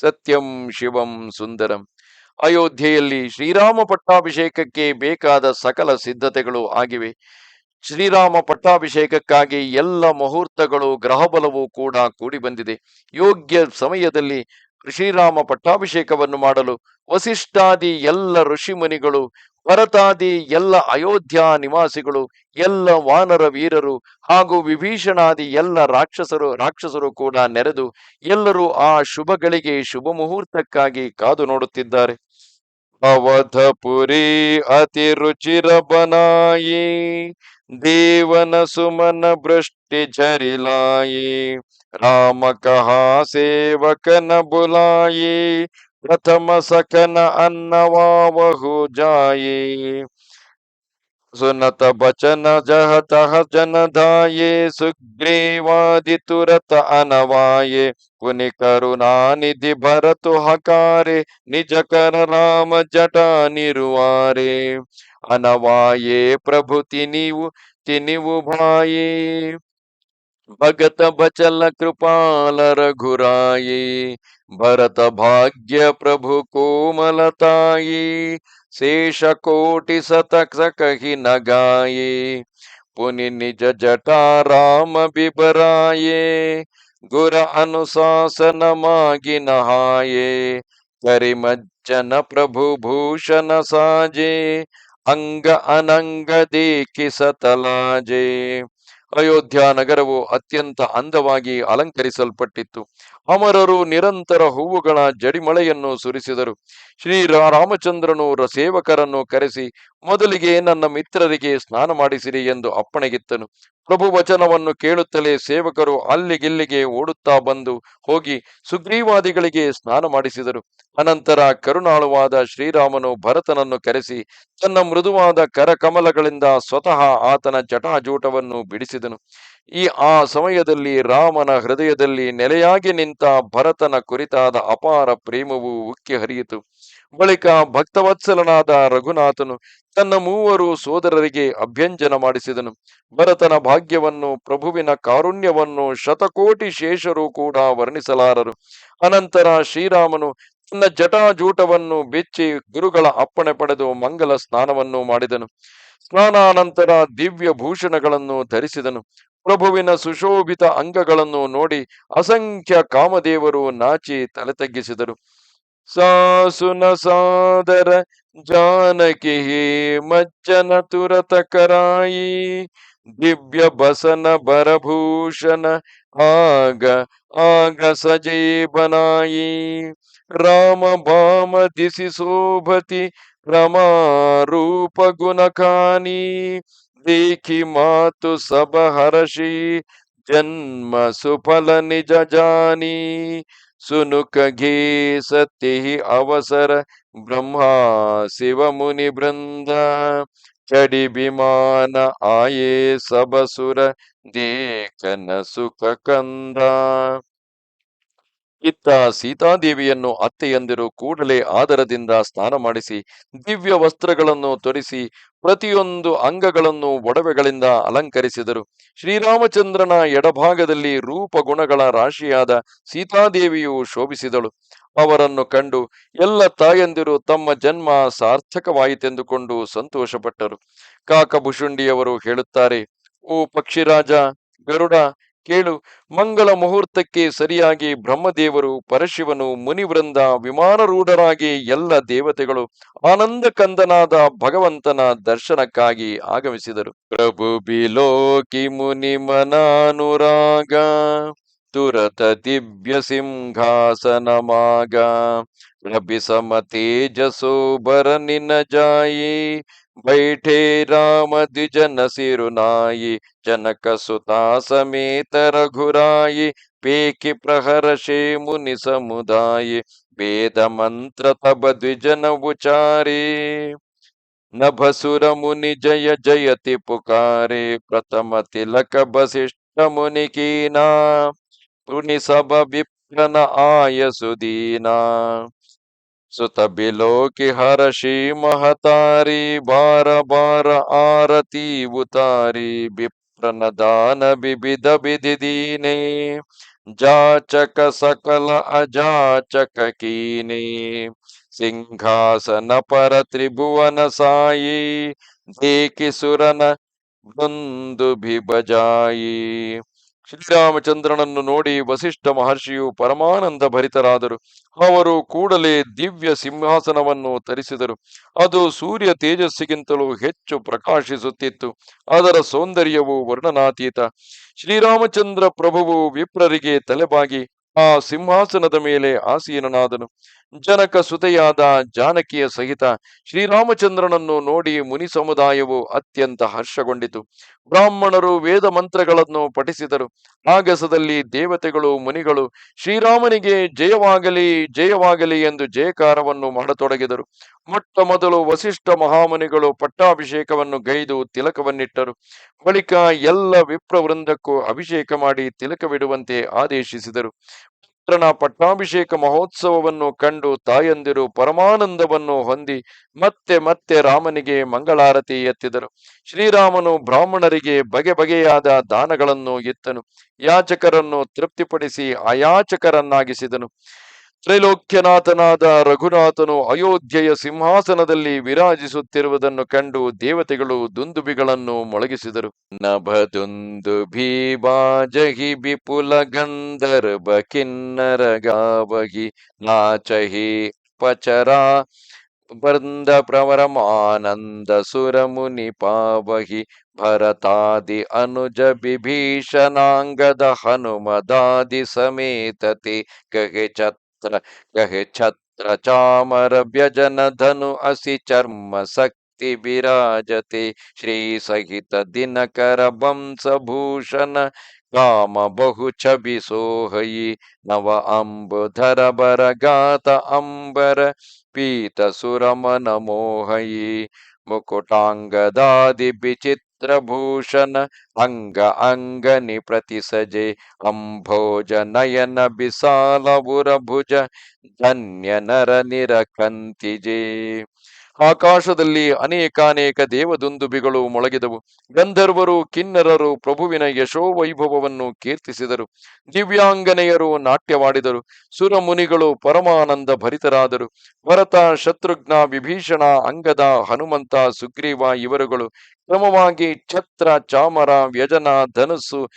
ಸತ್ಯಂ ಶಿವಂ ಸುಂದರಂ. ಅಯೋಧ್ಯೆಯಲ್ಲಿ ಶ್ರೀರಾಮ ಪಟ್ಟಾಭಿಷೇಕಕ್ಕೆ ಬೇಕಾದ ಸಕಲ ಸಿದ್ಧತೆಗಳು ಆಗಿವೆ. ಶ್ರೀರಾಮ ಪಟ್ಟಾಭಿಷೇಕಕ್ಕಾಗಿ ಎಲ್ಲ ಮುಹೂರ್ತಗಳು, ಗ್ರಹಬಲವೂ ಕೂಡ ಕೂಡಿ ಬಂದಿದೆ. ಯೋಗ್ಯ ಸಮಯದಲ್ಲಿ ಶ್ರೀರಾಮ ಪಟ್ಟಾಭಿಷೇಕವನ್ನು ಮಾಡಲು ವಸಿಷ್ಠಾದಿ ಎಲ್ಲ ಋಷಿಮುನಿಗಳು, ಭರತಾದಿ ಎಲ್ಲ ಅಯೋಧ್ಯ ನಿವಾಸಿಗಳು, ಎಲ್ಲ ವಾನರ ವೀರರು ಹಾಗೂ ವಿಭೀಷಣಾದಿ ಎಲ್ಲ ರಾಕ್ಷಸರು ರಾಕ್ಷಸರು ಕೂಡ ನೆರೆದು ಎಲ್ಲರೂ ಆ ಶುಭಗಳಿಗೆ ಶುಭ ಮುಹೂರ್ತಕ್ಕಾಗಿ ಕಾದು ನೋಡುತ್ತಿದ್ದಾರೆ. ಅವಧಪುರಿ ಅತಿ ರುಚಿರ ಬನಾಯಿ, ದೇವನ ಸುಮನ ಬೃಷ್ಟಿ ಝರಿಲಾಯಿ ರಾಮ ಕಹಾ ಸೇವಕನ ಬುಲಾಯಿ ಪ್ರಥಮ ಸಕನ ಅನ್ನವಾವಹು ಜಾಯಿ ಸುನತ ಬಚನ ಜಹತಃ ಜನದಾಯೇ ಸುಗ್ರೀವಾದಿ ತುರತ ಅನವಾಯೆ ಪುನಿ ಕರುಣಾನಿಧಿ ಭರತು ಹಕಾರೆ ನಿಜ ಕರ ರಾಮ ಜಟ ನಿರುವಾರೆ ಅನವಾಯೇ ಪ್ರಭು ತಿನಿವು ತಿನಿವು ಭಾಯೇ भगत बचल कृपाल रघुराई भरत भाग्य प्रभु कोमलताई शेष कोटि शतक कही न गाये पुनि निज जटा राम बिबराये, गुर अनुशासन मागि नहाये करि मज्जन प्रभु भूषण साजे, अंग अनंग देखि सतलाजे। ಅಯೋಧ್ಯ ನಗರವು ಅತ್ಯಂತ ಅಂದವಾಗಿ ಅಲಂಕರಿಸಲ್ಪಟ್ಟಿತ್ತು. ಅಮರರು ನಿರಂತರ ಹೂವುಗಳ ಜಡಿಮಳೆಯನ್ನು ಸುರಿಸಿದರು. ಶ್ರೀ ರಾಮಚಂದ್ರನು ಸೇವಕರನ್ನು ಕರೆಸಿ, ಮೊದಲಿಗೆ ನನ್ನ ಮಿತ್ರರಿಗೆ ಸ್ನಾನ ಮಾಡಿಸಿರಿ ಎಂದು ಅಪ್ಪಣೆಗಿತ್ತನು. ಪ್ರಭು ವಚನವನ್ನು ಕೇಳುತ್ತಲೇ ಸೇವಕರು ಅಲ್ಲಿಗಿಲ್ಲಿಗೆ ಓಡುತ್ತಾ ಬಂದು ಹೋಗಿ ಸುಗ್ರೀವಾದಿಗಳಿಗೆ ಸ್ನಾನ ಮಾಡಿಸಿದರು. ಅನಂತರ ಕರುಣಾಳುವಾದ ಶ್ರೀರಾಮನು ಭರತನನ್ನು ಕರೆಸಿ, ತನ್ನ ಮೃದುವಾದ ಕರಕಮಲಗಳಿಂದ ಸ್ವತಃ ಆತನ ಜಟಾಜೂಟವನ್ನು ಬಿಡಿಸಿದನು. ಈ ಆ ಸಮಯದಲ್ಲಿ ರಾಮನ ಹೃದಯದಲ್ಲಿ ನೆಲೆಯಾಗಿ ನಿಂತ ಭರತನ ಕುರಿತಾದ ಅಪಾರ ಪ್ರೇಮವು ಉಕ್ಕಿ ಹರಿಯಿತು. ಬಳಿಕ ಭಕ್ತವತ್ಸಲನಾದ ರಘುನಾಥನು ತನ್ನ ಮೂವರು ಸೋದರರಿಗೆ ಅಭ್ಯಂಜನ ಮಾಡಿಸಿದನು. ಭರತನ ಭಾಗ್ಯವನ್ನು, ಪ್ರಭುವಿನ ಕಾರುಣ್ಯವನ್ನು ಶತಕೋಟಿ ಶೇಷರು ಕೂಡ ವರ್ಣಿಸಲಾರರು. ಅನಂತರ ಶ್ರೀರಾಮನು ತನ್ನ ಜಟಾಜೂಟವನ್ನು ಬೆಚ್ಚಿ ಗುರುಗಳ ಅಪ್ಪಣೆ ಪಡೆದು ಮಂಗಲ ಸ್ನಾನವನ್ನು ಮಾಡಿದನು. ಸ್ನಾನಾನಂತರ ದಿವ್ಯ ಭೂಷಣಗಳನ್ನು ಧರಿಸಿದನು. ಪ್ರಭುವಿನ ಸುಶೋಭಿತ ಅಂಗಗಳನ್ನು ನೋಡಿ ಅಸಂಖ್ಯ ಕಾಮದೇವರು ನಾಚಿ ತಲೆ ತಗ್ಗಿಸಿದರು ಸಾಸುನ ಸಾದರ ಜಾನಕಿ ಮಜ್ಜನ ತುರತ ಕರಾಯಿ, ದಿವ್ಯ ಬಸನ ಬರಭೂಷಣ ಆಗ ಆಗ ಸಜೇ ಬನಾಯಿ ರಾಮ ಭಾಮ ದಿಸಿ ಶೋಭತಿ, ರಮಾ ರೂಪ ಗುಣಕಾನಿ की मातु सब हर्षी जन्म सुफल निज जानी सुनुक घे सत्य ही अवसर ब्रह्मा शिव मुनि बृंद चढ़ी विमान आये सब सुर देखन सुख कंधा ಇತ್ತ ಸೀತಾದೇವಿಯನ್ನು ಅತ್ತೆಯಂದಿರು ಕೂಡಲೇ ಆದರದಿಂದ ಸ್ನಾನ ಮಾಡಿಸಿ ದಿವ್ಯ ವಸ್ತ್ರಗಳನ್ನು ತೊಡಿಸಿ ಪ್ರತಿಯೊಂದು ಅಂಗಗಳನ್ನು ಒಡವೆಗಳಿಂದ ಅಲಂಕರಿಸಿದರು. ಶ್ರೀರಾಮಚಂದ್ರನ ಎಡಭಾಗದಲ್ಲಿ ರೂಪ ಗುಣಗಳ ರಾಶಿಯಾದ ಸೀತಾದೇವಿಯು ಶೋಭಿಸಿದಳು. ಅವರನ್ನು ಕಂಡು ಎಲ್ಲ ತಾಯಂದಿರು ತಮ್ಮ ಜನ್ಮ ಸಾರ್ಥಕವಾಯಿತೆಂದುಕೊಂಡು ಸಂತೋಷಪಟ್ಟರು. ಕಾಕಭುಷುಂಡಿಯವರು ಹೇಳುತ್ತಾರೆ, ಓ ಪಕ್ಷಿರಾಜ, ಗರುಡ ಕೇಳು. ಮಂಗಳ ಮುಹೂರ್ತಕ್ಕೆ ಸರಿಯಾಗಿ ಬ್ರಹ್ಮದೇವರು, ಪರಶಿವನು, ಮುನಿವೃಂದ, ವಿಮಾನರೂಢರಾಗಿ ಎಲ್ಲ ದೇವತೆಗಳು ಆನಂದ ಕಂದನಾದ ಭಗವಂತನ ದರ್ಶನಕ್ಕಾಗಿ ಆಗಮಿಸಿದರು. ಪ್ರಭು ಬಿಲೋಕಿ ಮುನಿ ಮನಾನುರಾಗ, ತುರತ ದಿವ್ಯ ಸಿಂಹಾಸನ ಮಾಗ ಸಮ ತೇಜಸೋ ಬರ ಜಾಯಿ बैठे राम द्विजन सिरुनाई, जनक सुता समेत रघुराई पेकि प्रहर शे मुनि समुदाय, वेद मंत्र तब द्विजन उचारे। नभसुर मुनि जय जयति पुकारे, प्रथम तिलक वशिष्ठ मुनि कीना पुनि सब विप्रन आय सुदीना सुत बिलो हर शी महतारी, बार बार आरती उतारी विप्र नदान विविध विधि दीने, जाचक सकल अजाचक कीने। सिंहासन पर त्रिभुवन साई, देखि सुरन बंधु भी बजाई। ಶ್ರೀರಾಮಚಂದ್ರನನ್ನು ನೋಡಿ ವಸಿಷ್ಠ ಮಹರ್ಷಿಯು ಪರಮಾನಂದ ಭರಿತರಾದರು. ಅವರು ಕೂಡಲೇ ದಿವ್ಯ ಸಿಂಹಾಸನವನ್ನು ತರಿಸಿದರು. ಅದು ಸೂರ್ಯ ತೇಜಸ್ಸಿಗಿಂತಲೂ ಹೆಚ್ಚು ಪ್ರಕಾಶಿಸುತ್ತಿತ್ತು. ಅದರ ಸೌಂದರ್ಯವು ವರ್ಣನಾತೀತ. ಶ್ರೀರಾಮಚಂದ್ರ ಪ್ರಭುವು ವಿಪ್ರರಿಗೆ ತಲೆಬಾಗಿ ಆ ಸಿಂಹಾಸನದ ಮೇಲೆ ಆಸೀನನಾದನು. ಜನಕ ಸುತೆಯಾದ ಜಾನಕಿಯ ಸಹಿತ ಶ್ರೀರಾಮಚಂದ್ರನನ್ನು ನೋಡಿ ಮುನಿ ಸಮುದಾಯವು ಅತ್ಯಂತ ಹರ್ಷಗೊಂಡಿತು. ಬ್ರಾಹ್ಮಣರು ವೇದ ಮಂತ್ರಗಳನ್ನು ಪಠಿಸಿದರು. ಆಗಸದಲ್ಲಿ ದೇವತೆಗಳು, ಮುನಿಗಳು ಶ್ರೀರಾಮನಿಗೆ ಜಯವಾಗಲಿ ಜಯವಾಗಲಿ ಎಂದು ಜಯಕಾರವನ್ನು ಮಾಡತೊಡಗಿದರು. ಮೊಟ್ಟ ಮೊದಲು ವಸಿಷ್ಠ ಮಹಾಮುನಿಗಳು ಪಟ್ಟಾಭಿಷೇಕವನ್ನು ಗೈದು ತಿಲಕವನ್ನಿಟ್ಟರು. ಬಳಿಕ ಎಲ್ಲ ವಿಪ್ರವೃಂದಕ್ಕೂ ಅಭಿಷೇಕ ಮಾಡಿ ತಿಲಕವಿಡುವಂತೆ ಆದೇಶಿಸಿದರು. ಪುತ್ರನ ಪಟ್ಟಾಭಿಷೇಕ ಮಹೋತ್ಸವವನ್ನು ಕಂಡು ತಾಯಂದಿರು ಪರಮಾನಂದವನ್ನು ಹೊಂದಿ ಮತ್ತೆ ಮತ್ತೆ ರಾಮನಿಗೆ ಮಂಗಳಾರತಿ ಎತ್ತಿದರು. ಶ್ರೀರಾಮನು ಬ್ರಾಹ್ಮಣರಿಗೆ ಬಗೆ ಬಗೆಯಾದ ದಾನಗಳನ್ನು ಎತ್ತನು. ಯಾಚಕರನ್ನು ತೃಪ್ತಿಪಡಿಸಿ ಅಯಾಚಕರನ್ನಾಗಿಸಿದನು ತ್ರೈಲೋಕ್ಯನಾಥನಾದ ರಘುನಾಥನು ಅಯೋಧ್ಯೆಯ ಸಿಂಹಾಸನದಲ್ಲಿ ವಿರಾಜಿಸುತ್ತಿರುವುದನ್ನು ಕಂಡು ದೇವತೆಗಳು ದುಂದುಬಿಗಳನ್ನು ಮೊಳಗಿಸಿದರು. ನಭದುಂದುಭಿ ಬಾಜಹಿ ವಿಪುಲ ಗಂಧರ್ವ ಕಿನ್ನರ ಗಾವಹಿ ನಾಚಹಿ ಪಚರ ಬಂದ ಪ್ರವರಮಾನಂದ ಸುರ ಮುನಿ ಪಾವಹಿ ಭರತಾದಿ ಅನುಜ ಬಿಭೀಷಣಾಂಗದ ಹನುಮದಾದಿ ಸಮೇತತೆ ಕಹೆ शस्त्र कहे छत्र चामर व्यजन धनु असि चर्म शक्ति विराजते श्री सहित दिन कर वंश भूषण काम बहु छवि सोहयि नव अम्ब धर बर गात अम्बर पीत सुरमन मोहयि मुकुटाङ्गदादि विचित्र ಭೂಷಣ ಅಂಗ ಅಂಗನಿ ಪ್ರತಿಸಜೆ ಅಂಭೋಜ ನಯನ ಬಿಸಾಲ ಭುಜ ಧನ್ಯ ನರ ನಿರಕಂತಿಜೆ. ಆಕಾಶದಲ್ಲಿ ಅನೇಕಾನೇಕ ದೇವದುಂದುಬಿಗಳು ಮೊಳಗಿದವು. ಗಂಧರ್ವರು, ಕಿನ್ನರರು, ಪ್ರಭುವಿನ ಯಶೋವೈಭವವನ್ನು ಕೀರ್ತಿಸಿದರು. ದಿವ್ಯಾಂಗನೆಯರು ನಾಟ್ಯವಾಡಿದರು. ಸುರಮುನಿಗಳು ಪರಮಾನಂದ ಭರಿತರಾದರು. ಭರತ, ಶತ್ರುಘ್ನ, ವಿಭೀಷಣ, ಅಂಗದ, ಹನುಮಂತ, ಸುಗ್ರೀವ ಇವರುಗಳು ಕ್ರಮವಾಗಿ ಛತ್ರ, ಚಾಮರ, ವ್ಯಜನ, ಧನಸ್ಸು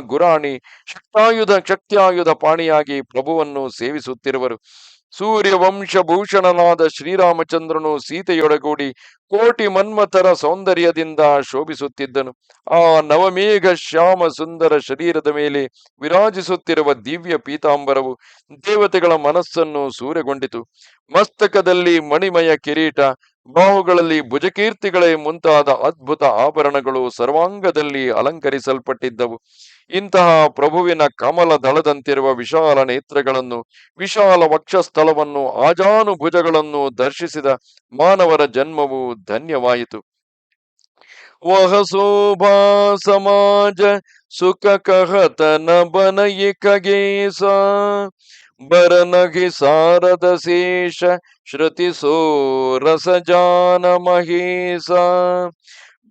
ಗುರಾಣಿ, ಶಕ್ತಾಯುಧ, ಶಕ್ತಿಯಾಯುಧ ಪಾಣಿಯಾಗಿ ಪ್ರಭುವನ್ನು ಸೇವಿಸುತ್ತಿರುವರು. ಸೂರ್ಯ ವಂಶಭೂಷಣನಾದ ಶ್ರೀರಾಮಚಂದ್ರನು ಸೀತೆಯೊಡಗೂಡಿ ಕೋಟಿ ಮನ್ಮಥರ ಸೌಂದರ್ಯದಿಂದ ಶೋಭಿಸುತ್ತಿದ್ದನು. ಆ ನವಮೇಘ ಶ್ಯಾಮ ಸುಂದರ ಶರೀರದ ಮೇಲೆ ವಿರಾಜಿಸುತ್ತಿರುವ ದಿವ್ಯ ಪೀತಾಂಬರವು ದೇವತೆಗಳ ಮನಸ್ಸನ್ನು ಸೂರೆಗೊಂಡಿತು. ಮಸ್ತಕದಲ್ಲಿ ಮಣಿಮಯ ಕಿರೀಟ, ಬಾಹುಗಳಲ್ಲಿ ಭುಜಕೀರ್ತಿಗಳೇ ಮುಂತಾದ ಅದ್ಭುತ ಆಭರಣಗಳು ಸರ್ವಾಂಗದಲ್ಲಿ ಅಲಂಕರಿಸಲ್ಪಟ್ಟಿದ್ದವು. ಇಂತಹ ಪ್ರಭುವಿನ ಕಮಲ ದಳದಂತಿರುವ ವಿಶಾಲ ನೇತ್ರಗಳನ್ನು, ವಿಶಾಲ ವಕ್ಷಸ್ಥಳವನ್ನು, ಆಜಾನುಭುಜಗಳನ್ನು ದರ್ಶಿಸಿದ ಮಾನವರ ಜನ್ಮವು ಧನ್ಯವಾಯಿತು. ವಹಸೋಭಾ ಸಮಾಜ ಸುಖ ಕಹತನ ಬನಯಿ ಕಗೇಸ, ಬರನಗಿ ಸಾರದ ಶೇಷ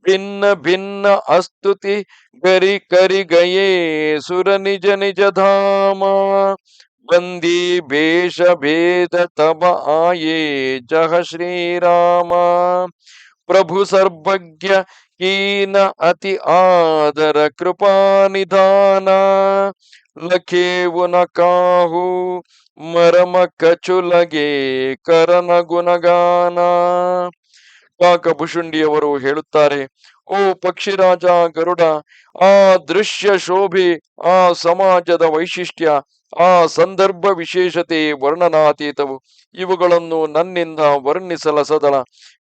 भिन्न भिन्न अस्तुति गरी करी गए सुर निज निज धाम। बंदी भेष भेद तब आए, जह श्री राम प्रभु सर्वज्ञ कीन अति आदर कृपा निधान। लखे वो न काहू, मरम कछु लगे करन गुण गाना ಗುಣಗಾನ ಕಾಕಭುಷುಂಡಿಯವರು ಹೇಳುತ್ತಾರೆ, ಓ ಪಕ್ಷಿರಾಜ ಗರುಡ, ಆ ದೃಶ್ಯ ಶೋಭೆ, ಆ ಸಮಾಜದ ವೈಶಿಷ್ಟ್ಯ, ಆ ಸಂದರ್ಭ ವಿಶೇಷತೆ ವರ್ಣನಾತೀತವು. ಇವುಗಳನ್ನು ನನ್ನಿಂದ ವರ್ಣಿಸಲಸದಳ.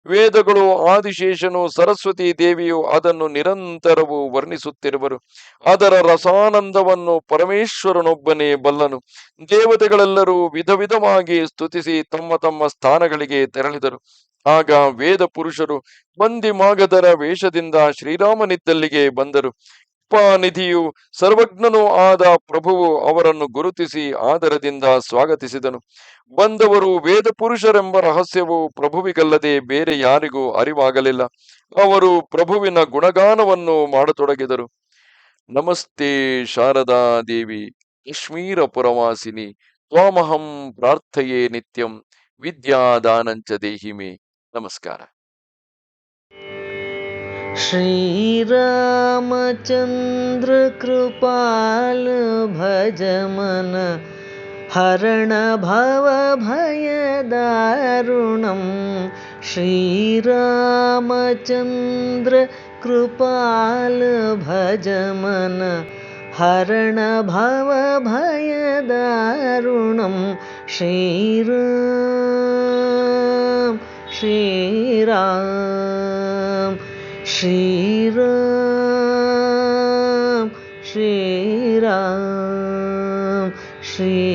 ವೇದಗಳು ಆದಿಶೇಷನು ಸರಸ್ವತಿ ದೇವಿಯು ಅದನ್ನು ನಿರಂತರವೂ ವರ್ಣಿಸುತ್ತಿರುವರು. ಅದರ ರಸಾನಂದವನ್ನು ಪರಮೇಶ್ವರನೊಬ್ಬನೇ ಬಲ್ಲನು. ದೇವತೆಗಳೆಲ್ಲರೂ ವಿಧ ವಿಧವಾಗಿ ಸ್ತುತಿಸಿ ತಮ್ಮ ತಮ್ಮ ಸ್ಥಾನಗಳಿಗೆ ತೆರಳಿದರು. ಆಗ ವೇದ ಪುರುಷರು ಮಂದಿಮಾಗದರ ವೇಷದಿಂದ ಶ್ರೀರಾಮನಿದ್ದಲ್ಲಿಗೆ ಬಂದರು. ನಿಧಿಯು ಸರ್ವಜ್ಞನೂ ಆದ ಪ್ರಭುವು ಅವರನ್ನು ಗುರುತಿಸಿ ಆದರದಿಂದ ಸ್ವಾಗತಿಸಿದನು. ಬಂದವರು ವೇದ ಪುರುಷರೆಂಬ ರಹಸ್ಯವು ಪ್ರಭುವಿಗಲ್ಲದೆ ಬೇರೆ ಯಾರಿಗೂ ಅರಿವಾಗಲಿಲ್ಲ. ಅವರು ಪ್ರಭುವಿನ ಗುಣಗಾನವನ್ನು ಮಾಡತೊಡಗಿದರು. ನಮಸ್ತೆ ಶಾರದಾ ದೇವಿ ಕಾಶ್ಮೀರ ಪುರವಾಸಿನಿ ತ್ವಾಮಹಂ ಪ್ರಾರ್ಥಯೇ ನಿತ್ಯಂ, ವಿದ್ಯಾದಾನಂಚ ದೇಹಿಮೆ. नमस्कार श्रीरामचन्द्रकृपाल भजमन हरणभवभयदारुणं श्रीरामचन्द्रकृपाल भजमन हरणभवभयदारुणं श्रीरा श्रीराम श्रीराम श्रीराम श्रीराम